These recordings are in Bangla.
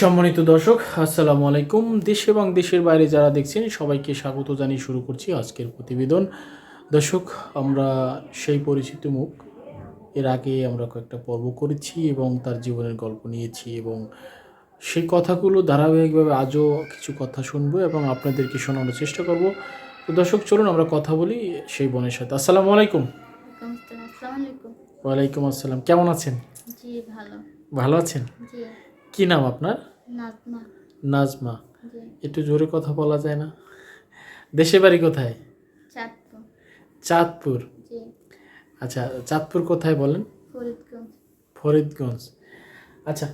সম্মানিত দর্শক আসসালামু আলাইকুম। দেশ এবং দেশের বাইরে যারা দেখছেন সবাইকে স্বাগত জানিয়ে শুরু করছি আজকের প্রতিবেদন। দর্শক আমরা সেই পরিচিত মুখ। এর আগে আমরা কয়েকটা পর্ব করেছি এবং তার জীবনের গল্প নিয়েছি এবং সেই কথাগুলো ধারাবাহিকভাবে আজও কিছু কথা শুনব এবং আপনাদেরকে শোনানোর চেষ্টা করব। তো দর্শক চলুন আমরা কথা বলি সেই বোনের সাথে। আসসালামু আলাইকুম। ওয়ালাইকুম আসসালাম। কেমন আছেন? ভালো। আছেন? কি নাম আপনার? নাজমা। একটু জোরে কথা বলা যায় না? দেশে বাড়ি কোথায়? চাঁদপুর। চাঁদপুর। আচ্ছা চাঁদপুর কোথায় বলেন? ফরিদগঞ্জ। ফরিদগঞ্জ। আচ্ছা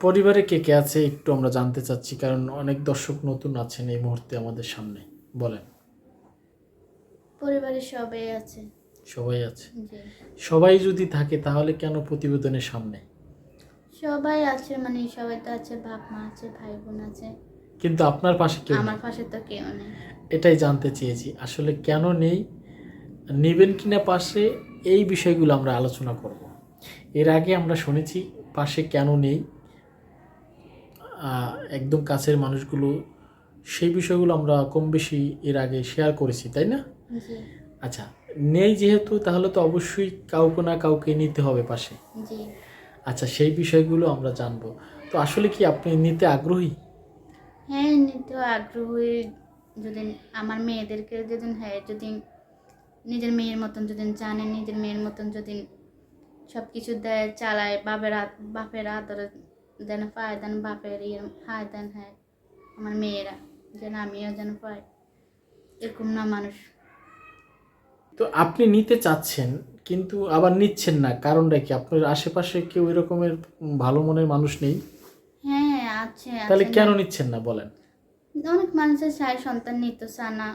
পরিবারে কে কে আছে একটু আমরা জানতে চাচ্ছি কারণ অনেক দর্শক নতুন আছেন এই মুহূর্তে আমাদের সামনে। বলেন। পরিবারের সবাই আছে। সবাই আছে। সবাই যদি থাকে তাহলে কেন প্রতিবেদনের সামনে? সবাই আছে মানে সবাই তো আছে বাপ মা আছে ভাই বোন আছে। কিন্তু আপনার পাশে কেউ আমার পাশে তো কেউ নেই। এটাই জানতে চেয়েছি আসলে কেন নেই? নেবেন কিনা পাশে এই বিষয়গুলো আমরা আলোচনা করব। এর আগে আমরা শুনেছি পাশে কেন নেই? একদম কাছের মানুষগুলো সেই বিষয়গুলো আমরা কম বেশি এর আগে শেয়ার করেছি তাই না? আচ্ছা নেই যেহেতু তাহলে তো অবশ্যই কাউকে না কাউকে নিতে হবে পাশে। জি। আচ্ছা সেই বিষয়গুলো আমরা জানব। তো আসলে কি আপনি নিতে আগ্রহী? হ্যাঁ নিতে আগ্রহী। যদি আমার মেয়েদেরকে যদি হ্যাঁ যদি নিজের মেয়ের মতন যদি জানে নিজের মেয়ের মতন যদি সব কিছু দেয় চালায় বাপের বাপের আদর যেন পায় দেন বাপের ইয়ে হায় দেন হ্যাঁ আমার মেয়েরা যেন আমিও যেন পাই। এরকম না মানুষ। তো আপনি নিতে চাচ্ছেন কিন্তু আবার নিচ্ছেন না। কারণটা কি? আপনার আশেপাশে কেউ এরকমের ভালো মনের মানুষ নেই? হ্যাঁ আছে তাহলে কেন নিচ্ছেন না বলেন? অনেক মানুষের চায় সন্তান নিতে চায় না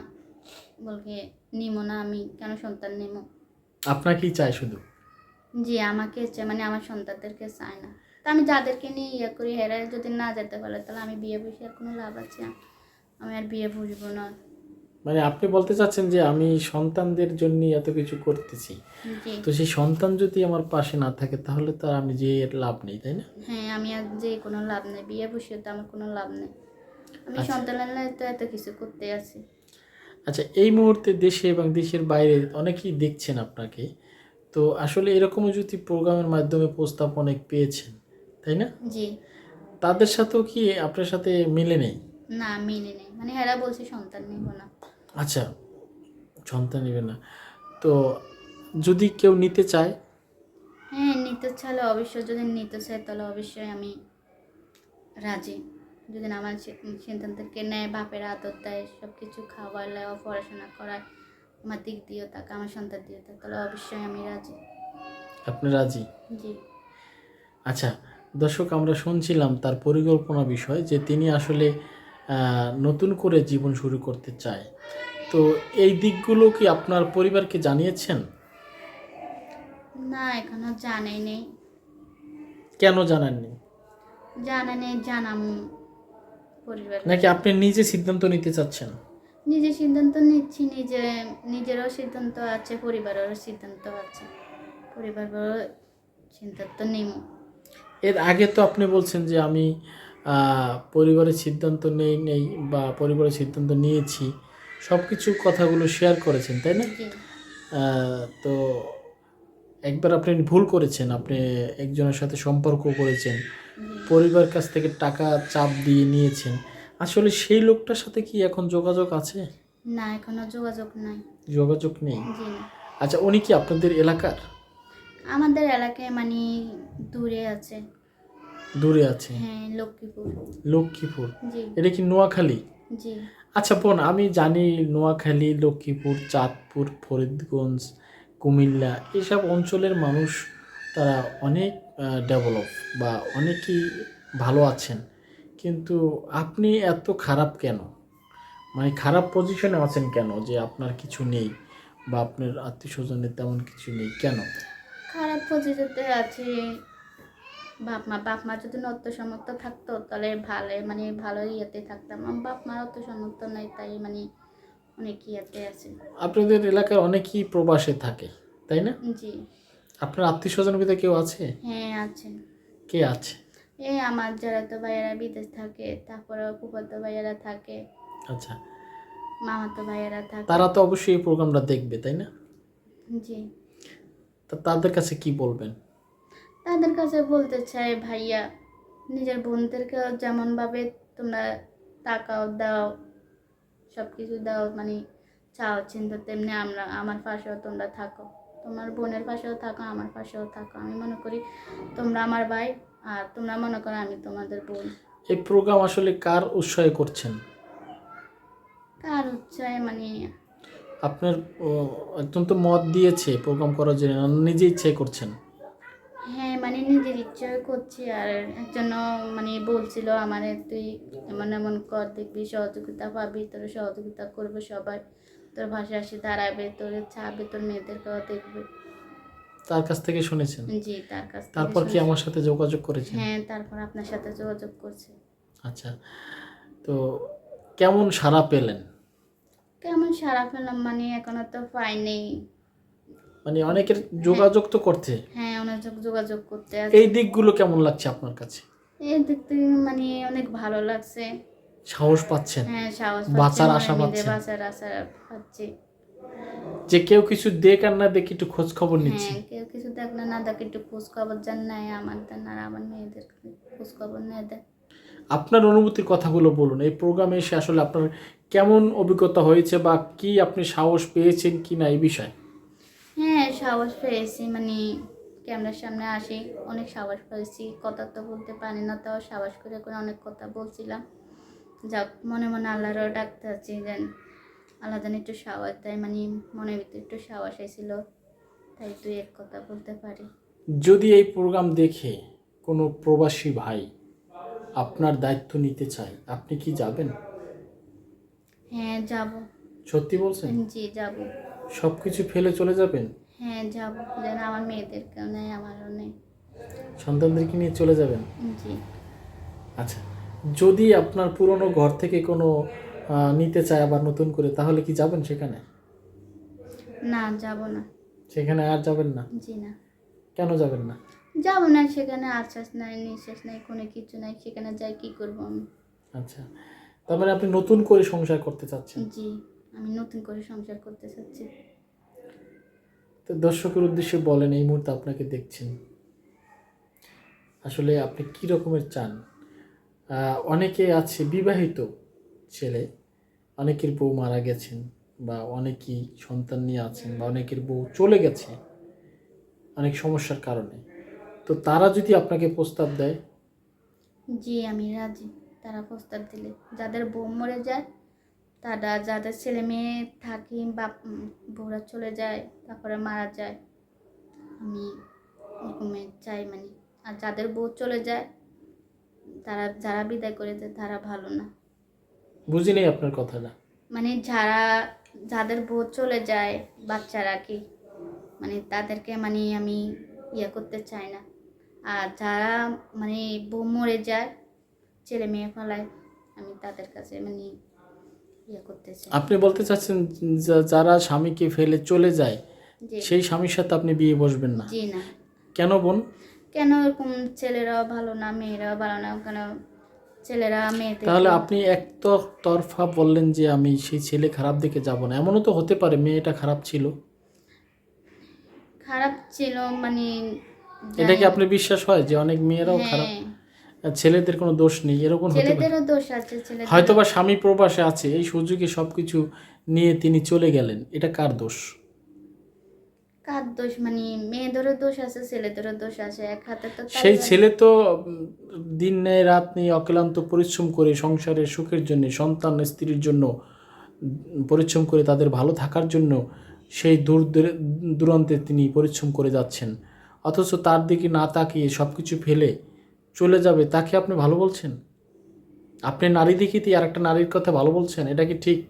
বলকে নিমো না আমি কেন সন্তান নেব আপনাকেই চাই শুধু? জি আমাকে চায় মানে আমার সন্তানদেরকে চায় না। তা আমি যাদেরকে নিয়ে ইয়ে করি হেরা যদি না যেতে পারে তাহলে আমি বিয়ে বসে আর কোনো লাভ আছে? আমি আর বিয়ে বুঝব না। মানে আপনি বলতে চাচ্ছেন যে আমি সন্তানদের জন্য এত কিছু করতেছি। তো সেই সন্তান যদি আমার পাশে না থাকে তাহলে তো আমি যে লাভ নেই তাই না? হ্যাঁ আমি আর যে কোনো লাভ নেই। বিয়ে বসে তো আমার কোনো লাভ নেই। আমি আচ্ছা। সন্তানের তো এত কিছু করতে আছি। আচ্ছা এই মুহূর্তে দেশে এবং দেশের বাইরে অনেকেই দেখছেন আপনাকে। তো আসলে এরকমও যদি প্রোগ্রামের মাধ্যমে প্রস্তাব অনেক পেয়েছেন তাই না? জি। তাদের সাথেও কি আপনার সাথে মিলে নেই? না মিলে নেই। মানে হেরা বলছে সন্তান নেব না। আচ্ছা সন্তান নেবে না। তো যদি কেউ নিতে চায়? হ্যাঁ নিতে চাইলে অবশ্যই যদি নিতে চায় তাহলে অবশ্যই আমি রাজি। যদি আমার সন্তানদেরকে নেয় বাপের আদর দেয় সব কিছু খাওয়ালে পড়াশোনা করায় আমার দিক দিয়েও থাকে আমার সন্তান দিয়ে থাকে তাহলে অবশ্যই আমি রাজি। আপনি রাজি? জি। আচ্ছা দর্শক আমরা শুনছিলাম তার পরিকল্পনা বিষয় যে তিনি আসলে নতুন করে জীবন শুরু করতে চায়। তো এই দিকগুলো কি আপনার পরিবারকে জানিয়েছেন? না এখনও জানাই নেই কেন জানাননি? জানা নেই জানাম পরিবার নাকি আপনি নিজে সিদ্ধান্ত নিতে চাচ্ছেন? নিজে সিদ্ধান্ত নিচ্ছি নিজে নিজেরও সিদ্ধান্ত আছে পরিবারেরও সিদ্ধান্ত আছে। পরিবারেরও সিদ্ধান্ত নিব এর আগে তো আপনি বলছেন যে আমি পরিবারের সিদ্ধান্ত নেই নেই বা পরিবারের সিদ্ধান্ত নিয়েছি। সব কিছু কথাগুলো শেয়ার করেছেন তাই না? তো একবার আপনি ভুল করেছেন আপনি একজনের সাথে সম্পর্ক করেছেন পরিবার কাছ থেকে টাকা চাপ দিয়ে নিয়েছেন আসলে সেই লোকটার সাথে কি এখন যোগাযোগ আছে? না এখনও যোগাযোগ নাই। যোগাযোগ নেই? আচ্ছা উনি কি আপনাদের এলাকার? আমাদের এলাকায় মানে দূরে আছে। দূরে আছে? হ্যাঁ লক্ষ্মীপুর। লক্ষ্মীপুর। জি। এটা কি নোয়াখালী? জি। আচ্ছা বোন, আমি জানি নোয়াখালী, লক্ষ্মীপুর, চাঁদপুর, ফরিদগঞ্জ, কুমিল্লা, এসব অঞ্চলের মানুষ তারা অনেক ডেভেলপ বা অনেকেই ভালো আছেন। কিন্তু আপনি এত খারাপ কেন? মানে খারাপ পজিশনে আছেন কেন যে আপনার কিছু নেই বা আপনার আত্মীয় স্বজনের তেমন কিছু নেই? কেন? খারাপ পজিশনে আছে। বাপ মা বাপ মা যদি অর্থ সামর্থ্য থাকতো তাহলে ভালো মানে ভালো ইয়েতে থাকতাম। আমার বাপ মার অর্থ সামর্থ্য নাই তাই মানে অনেক ইয়েতে আছে। আপনাদের এলাকার অনেকেই প্রবাসে থাকে তাই না? জি। আপনার আত্মীয় স্বজন ভিতরে কেউ আছে? হ্যাঁ আছে। কে আছে? এই আমার যারা তো ভাইয়েরা বিদেশ থাকে তারপরে ফুফাতো ভাইয়েরা থাকে আচ্ছা। মামাতো ভাইয়েরা থাকে। তারা তো অবশ্যই এই প্রোগ্রামটা দেখবে তাই না? জি। তা তাদের কাছে কি বলবেন? তাদের কাছে বলতে চাই ভাইয়া নিজের বোনদেরকে যেমনভাবে তোমরা টাকাও দাও সব কিছু দাও মানে চাও চিন্তা তেমনি আমরা আমার পাশেও তোমরা থাকো। তোমার বোনের পাশেও থাকো আমার পাশেও থাকো। আমি মনে করি তোমরা আমার ভাই আর তোমরা মনে করো আমি তোমাদের বোন। এই প্রোগ্রাম আসলে কার উৎসাহে করছেন? কার হচ্ছে মানে আপনার একজন তো মত দিয়েছে প্রোগ্রাম করার জন্য নিজে ইচ্ছে করছেন? মানে নিজের ইচ্ছাই করছি আর জন্য মানে বলছিল আমার তুই এমন এমন কর দেখবি সহযোগিতা পাবি তোর সহযোগিতা করবে সবাই। তোর ভাষা এসে দাঁড়াবে তোর চাবে তোর মেয়েদেরকেও দেখবে। তার কাছ থেকে শুনেছেন? জি তার কাছ থেকে তারপর কি আমার সাথে যোগাযোগ করেছেন? হ্যাঁ তারপর আপনার সাথে যোগাযোগ করছে। আচ্ছা তো কেমন সাড়া পেলেন? কেমন সারা পেলাম মানে এখনও তো পাইনি মানে অনেকের যোগাযোগ তো করতে। হ্যাঁ অনেক যোগাযোগ করতে আছে। এই দিকগুলো কেমন লাগছে আপনার কাছে? এই দেখতে মানে অনেক ভালো লাগছে। সাহস পাচ্ছেন? হ্যাঁ সাহস বাঁচার আশা পাচ্ছেন। বাঁচার আশা পাচ্ছি। যে কেউ কিছু দেখ আর না দেখে একটু খোঁজ খবর নিচ্ছি। হ্যাঁ কেউ কিছু দেখ না না দেখ একটু খোঁজ খবর জান নাই আমার দেন আর আমার মেয়েদের খোঁজ খবর নেই দেয় আপনার অনুভূতির কথাগুলো বলুন এই প্রোগ্রামে এসে আসলে আপনার কেমন অভিজ্ঞতা হয়েছে বা কি আপনি সাহস পেয়েছেন কি না এই বিষয়ে? হ্যাঁ সাহস পেয়েছি মানে ক্যামেরার সামনে আসি অনেক সাহস পেয়েছি। কথা তো বলতে পারি না তাও সাহস করে করে অনেক কথা বলছিলাম। যাক মনে মনে আল্লাহরও ডাকতে আছি যেন আল্লাহ যেন একটু সাহস দেয় মানে মনের ভিতরে একটু সাহস এসেছিল তাই তুই এক কথা বলতে পারি। যদি এই প্রোগ্রাম দেখে কোনো প্রবাসী ভাই আপনার দায়িত্ব নিতে চায় আপনি কি যাবেন? হ্যাঁ যাব। সত্যি বলছেন? জি যাব। সব কিছু ফেলে চলে যাবেন? হ্যাঁ যাব যেন আমার মেয়েদেরকেও নেই আমারও নেই সন্তানদেরকে নিয়ে চলে যাবেন? জি। আচ্ছা যদি আপনার পুরনো ঘর থেকে কোনো নিতে চায় আবার নতুন করে তাহলে কি যাবেন সেখানে? না যাব না। সেখানে আর যাবেন না? জি না। কেন যাবেন না? যাব না সেখানে আশ্বাস নাই নিঃশ্বাস নাই কোনো কিছু নাই সেখানে যাই কি করব আমি? আচ্ছা তার মানে আপনি নতুন করে সংসার করতে চাচ্ছেন? জি আমি নতুন করে সংসার করতে চাচ্ছি। তো দর্শকের উদ্দেশ্যে বলেন, এই মুহূর্তে আপনাকে দেখছেন। আসলে আপনি কি রকমের চান? অনেকে আছে বিবাহিত ছেলে, অনেকের বউ মারা গেছেন বা অনেকেই সন্তান নিয়ে আছেন বা অনেকের বউ চলে গেছে অনেক সমস্যার কারণে। তো তারা যদি আপনাকে প্রস্তাব দেয়? জি, আমি রাজি। তারা প্রস্তাব দিলে। যাদের বউ মরে যায় তারা যাদের ছেলে মেয়ে থাকি বা উম, বউরা চলে যায় তারপরে মারা যায় আমি এরকমই চাই মানে। আর যাদের বউ চলে যায় তারা যারা বিদায় করে দেয় তারা ভালো না। বুঝি নেই আপনার কথাটা। মানে যারা যাদের বউ চলে যায় বাচ্চারা কি মানে তাদেরকে মানে আমি ইয়ে করতে চাই না। আর যারা মানে বউ মরে যায় ছেলে মেয়ে ফেলায় আমি তাদের কাছে মানে আপনি বলতে চাচ্ছেন যারা স্বামীকে ফেলে চলে যায় সেই স্বামীর সাথে আপনি বিয়ে বসবেন না? কেন বোন? কেন এরকম ছেলেরাও ভালো না মেয়েরা ভালো না কেন ছেলেরা মেয়েদের তাহলে আপনি এক তো- তরফা বললেন যে আমি সেই ছেলে খারাপ দিকে যাব না। এমনও তো হতে পারে মেয়েটা খারাপ ছিল। খারাপ ছিল মানে এটা কি আপনি বিশ্বাস হয় যে অনেক মেয়েরাও খারাপ? হ্যাঁ। ছেলেদের কোনো দোষ নেই এরকম হতে পারে। ছেলেদেরও দোষ আছে ছেলেদের হয়তো বা স্বামী প্রবাসে আছে এই সুযোগে সবকিছু নিয়ে তিনি চলে গেলেন এটা কার দোষ? কার দোষ? মানে মেয়েদেরও দোষ আছে ছেলেদেরও দোষ আছে এক হাতে তো তালি সেই বাজে। ছেলে তো উম, দিন নেয় রাত নেই অক্লান্ত পরিশ্রম করে সংসারের সুখের জন্য সন্তান স্ত্রীর জন্য উম, পরিশ্রম করে তাদের ভালো থাকার জন্য সেই দূর দূরে- দূরান্তে তিনি পরিশ্রম করে যাচ্ছেন। অথচ তার দিকে না তাকিয়ে সব কিছু ফেলে চলে যাবে তাকে আপনি ভালো বলছেন? আপনি নারী দেখিতে আর একটা নারীর কথা ভালো বলছেন? এটা কি ঠিক?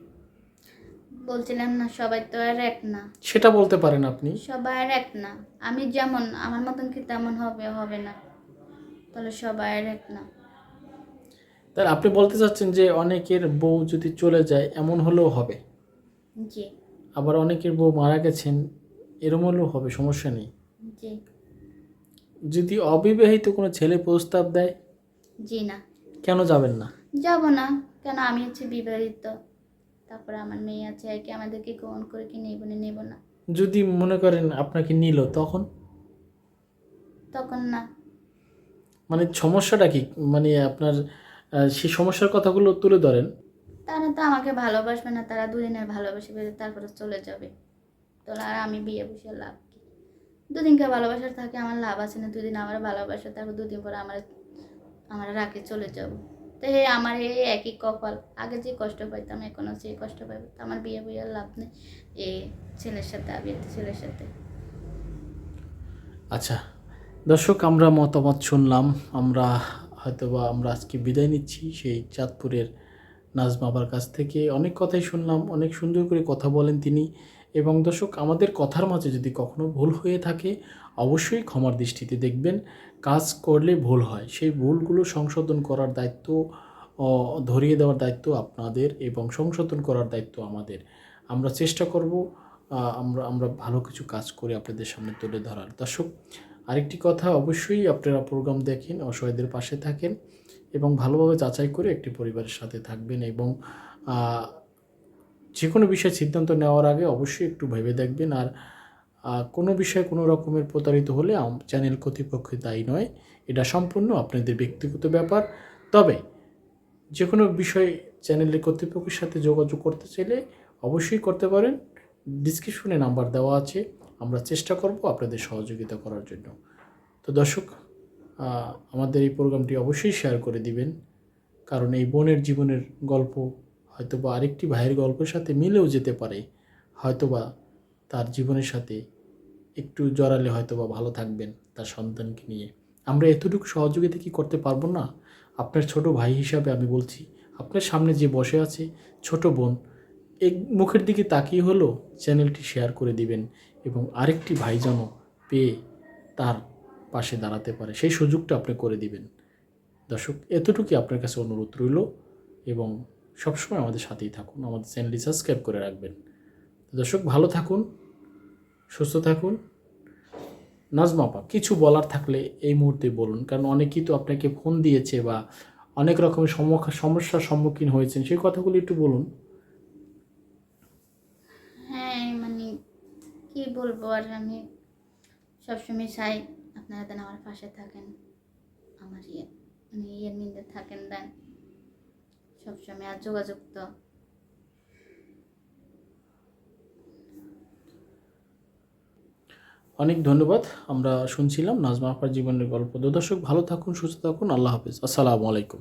বলছিলাম না সবাই তো আর এক না। সেটা বলতে পারেন আপনি। সবাই আর এক না। আমি যেমন আমার মতন কি তেমন হবে হবে না। তাহলে সবাই আর এক না। তাহলে আপনি বলতে চাচ্ছেন যে অনেকের বউ যদি চলে যায় এমন হলেও হবে। জি। আবার অনেকের বউ মারা গেছেন এরম হলেও হবে সমস্যা নেই। জি। যদি অবিবাহিত কোনো ছেলে প্রস্তাব দেয় জি না। কেন যাবেন না? যাব না। কেন? আমি হচ্ছে বিবাহিত। তারপরে আমার মেয়ে আছে আর কি আমাদেরকে গ্রহণ করে কি নেব না নেব না। যদি মনে করেন আপনাকে নিল তখন? তখন না। মানে সমস্যাটা কি? মানে আপনার সেই সমস্যার কথাগুলো তুলে ধরেন। তারা তো আমাকে ভালোবাসবে না তারা দুদিনের ভালোবাসবে তারপরে চলে যাবে। তো আর আমি বিয়ে বসে লাভ দুদিনকে ভালোবাসার থাকে, আমার লাভ আছে না, দুদিন আমার ভালোবাসা তারপর দুদিন পরে আমার আমার রাখে চলে যাব। তো হে আমার এই একই কপাল, আগে যে কষ্ট পাইতাম এখনও সেই কষ্ট পাইব। আমার বিয়ে বইয়ের লাভ নেই এ ছেলের সাথে আবিয়াতে ছেলের সাথে। আচ্ছা দর্শক, আমরা মতামত শুনলাম, আমরা হয়তোবা, আমরা আজকে বিদায় নিচ্ছি সেই চাঁদপুরের নাজমা আবার কাছ থেকে। অনেক কথাই শুনলাম, অনেক সুন্দর করে কথা বলেন তিনি। এবং দর্শক, আমাদের কথার মাঝে যদি কখনো ভুল হয়ে থাকে, অবশ্যই ক্ষমার দৃষ্টিতে দেখবেন, কাজ করলে ভুল হয়। সেই ভুলগুলো সংশোধন করার দায়িত্ব ধরিয়ে দেওয়ার দায়িত্ব আপনাদের এবং সংশোধন করার দায়িত্ব আমাদের। আমরা চেষ্টা করব আমরা আমরা ভালো কিছু কাজ করে আপনাদের সামনে তুলে ধরার। দর্শক, আরেকটি কথা অবশ্যই আপনারা প্রোগ্রাম দেখেন, অসহায়দের পাশে থাকেন এবং ভালোভাবে যাচাই করে একটি পরিবারের সাথে থাকবেন এবং যে কোনো বিষয়ে সিদ্ধান্ত নেওয়ার আগে অবশ্যই একটু ভেবে দেখবেন। আর কোনো বিষয়ে কোনো রকমের প্রতারিত হলে চ্যানেল কর্তৃপক্ষ দায়ী নয়। এটা সম্পূর্ণ আপনাদের ব্যক্তিগত ব্যাপার। তবে যে কোনো বিষয়ে চ্যানেলের কর্তৃপক্ষের সাথে যোগাযোগ করতে চাইলে অবশ্যই করতে পারেন। ডিসক্রিপশনে নাম্বার দেওয়া আছে। আমরা চেষ্টা করব আপনাদের সহযোগিতা করার জন্য। তো দর্শক আমাদের এই প্রোগ্রামটি অবশ্যই শেয়ার করে দিবেন। কারণ এই বোনের জীবনের গল্প হয়তোবা আরেকটি ভাইয়ের গল্পের সাথে মিলেও যেতে পারে। হয়তোবা তার জীবনের সাথে একটু জড়ালে হয়তোবা ভালো থাকবেন তার সন্তানকে নিয়ে। আমরা এতটুকু সহযোগিতা কি করতে পারব না? আপনার ছোট ভাই হিসাবে আমি বলছি, আপনার সামনে যে বসে আছে ছোট বোন, এক মুখের দিকে তাকিয়ে হলো চ্যানেলটি শেয়ার করে দিবেন এবং আরেকটি ভাই যেন পেয়ে তার পাশে দাঁড়াতে পারে, সেই সুযোগটা আপনি করে দিবেন। দর্শক, এতটুকুই আপনার কাছে অনুরোধ রইল এবং সবসময় আমাদের সাথেই থাকুন, আমাদের চ্যানেলটি সাবস্ক্রাইব করে রাখবেন। দর্শক, ভালো থাকুন, সুস্থ থাকুন। নাজমা কিছু বলার থাকলে এই মুহূর্তে বলুন, কারণ অনেকেই তো আপনাকে ফোন দিয়েছে বা অনেক রকমের সমস্যার সম্মুখীন হয়েছেন, সেই কথাগুলো একটু বলুন। হ্যাঁ মানে কি বলব, আর আমি সবসময় চাই আপনারা যেন আমার পাশে থাকেন, আমার ইয়ে মানে ইয়ের মধ্যে থাকেন দেন। সবসময় আর যোগাযোগ তো। অনেক ধন্যবাদ, আমরা শুনছিলাম নাজমা আপার জীবনের গল্প। দর্শক, ভালো থাকুন, সুস্থ থাকুন, আল্লাহ হাফিজ। আসসালামু আলাইকুম।